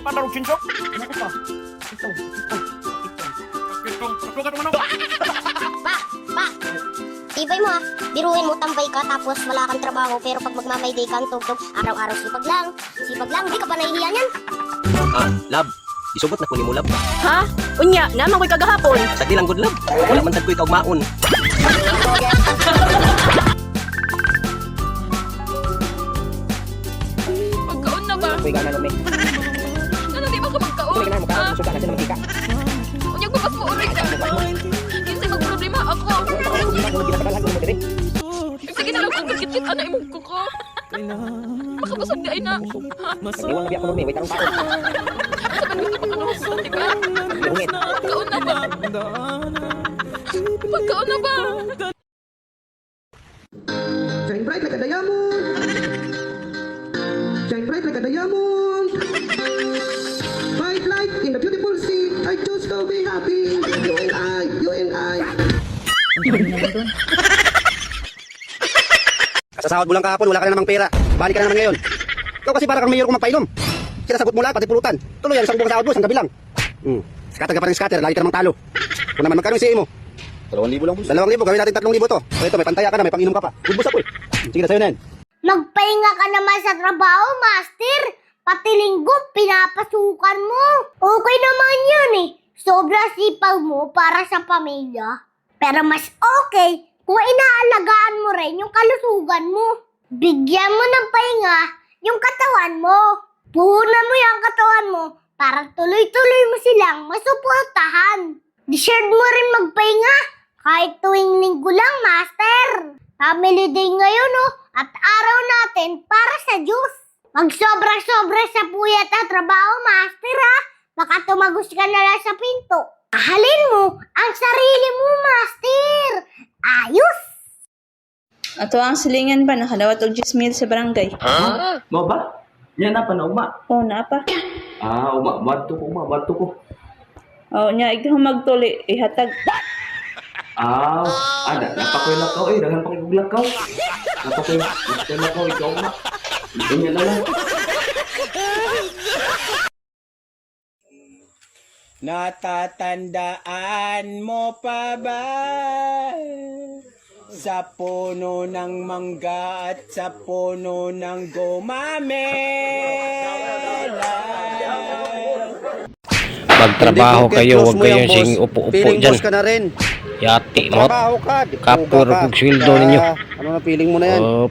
pandar og sinsok. Ano ko pa? Ito, ito, ito. Ito, ito ka naman Pa! Pa! Tibay mo ha. Biruin mo, tambay ka, tapos wala kang trabaho. Pero pag magmamayday kang tugtog, araw-araw sipag lang. Sipag lang, di ka pa nahihiya niyan. Ah, lab. Isubot na kunin mo lab. Ha? Unya, naman ko'y kagahapon. Sa dilang good lab. Wala man sad ko ikaw maon. Magkaon na ba? Kuy ka na lumi. Ano di ba ka? Kuy ka na mo ka. Ah, Musuka na sila magkika. Unya ko mas muuring ka. Kinsay magproblema ako. Sige na lang kung nagkit-kit ana imong ko ko. Makabusog di ay na. Iwan na biya ko lumi. Wait ang tao. Sa man gusto ko ano, di ba? Bungit. Magkaon na ba? Magkaon na ba? Shine bright like a diamond. Shine bright like a diamond. To be happy. You and I, you and I. Kasasahod mo lang kahapon, wala ka na namang pera. Balik ka na naman ngayon. Ikaw kasi para kang mayor kung magpainom. Sinasagot mo lahat, pati pulutan. Tuloy yan, isang buong sahod mo, isang gabi lang. Hmm. Scatter ka pa rin scatter, lagi ka namang talo. Kung naman magkano yung CA mo? Dalawang libo lang. Dalawang libo, gawin natin tatlong libo to. O ito, may pantaya ka na, may panginom ka pa. Ubus ako eh. Sige na, sa'yo na yan. Magpahinga ka naman sa trabaho, master. Pati linggo, pinapasukan mo. Okay naman yun eh. Sobra sipag mo para sa pamilya. Pero mas okay kung inaalagaan mo rin yung kalusugan mo. Bigyan mo ng pahinga yung katawan mo. Puhunan mo yung katawan mo para tuloy-tuloy mo silang masuportahan. Deserve mo rin magpahinga kahit tuwing linggo lang, master. Family day ngayon, oh, at araw natin para sa Diyos. Magsobra-sobra sa puyat at trabaho, master, ha? Baka tumagos ka na lang sa pinto. Ahalin mo ang sarili mo, master. Ayos! Ato ang silingan ba nakadawat og 10 mil sa barangay? Mo ba? Yan na pa na uma. Oh, na pa. Ah, uma, bato ko, uma, bato ko. Oh, nya ikaw magtuli ihatag. Ah, ada, napakoy lakaw eh, dagan pa kay lakaw. Napakoy, napakoy lakaw, ikaw ma. Na lang. Natatandaan mo pa ba sa puno ng mangga at sa puno ng gumamela? Magtrabaho kayo, huwag kayong sing upo-upo Feeling dyan. boss ka na rin. Yati mo. Trabaho ka. Kapur puga ka. kung sweldo ninyo. Ano na feeling mo na yan? Oh,